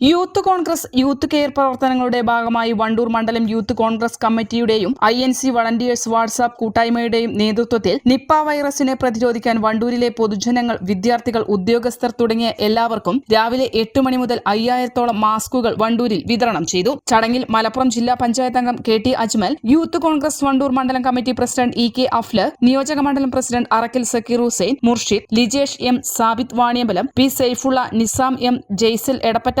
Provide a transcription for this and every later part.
Youth Congress youth care പ്രവർത്തനങ്ങളുടെ ഭാഗമായി വണ്ടൂർ മണ്ഡലം youth Congress കമ്മിറ്റിയുടെയും I N C volunteers WhatsApp കൂട്ടായ്മയുടെയും നേതൃത്വത്തിൽ നിപ്പ വൈറസിനെ പ്രതിരോധിക്കാൻ വണ്ടൂരിലെ പൊതുജനങ്ങൾ വിദ്യാർത്ഥികൾ ഉദ്യോഗസ്ഥർ തുടങ്ങിയ എല്ലാവർക്കും രാവിലെ എട്ട് മണി മുതൽ അയ്യായിരത്തോളം മാസ്കുകൾ വണ്ടൂരിൽ വിതരണം ചെയ്തു. ചടങ്ങിൽ മലപ്പുറം ജില്ലാ പഞ്ചായത്ത് അംഗം K T Ajmal youth Congress Wandoor മണ്ഡലം committee president E K Afler നിയോജക മണ്ഡലം president Arakkil Zakir Hussain Murshid Lijesh M Sabith Vaniyambalam P Saifulla Nisam M Jaisal Edappatta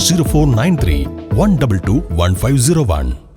0493 122 1501.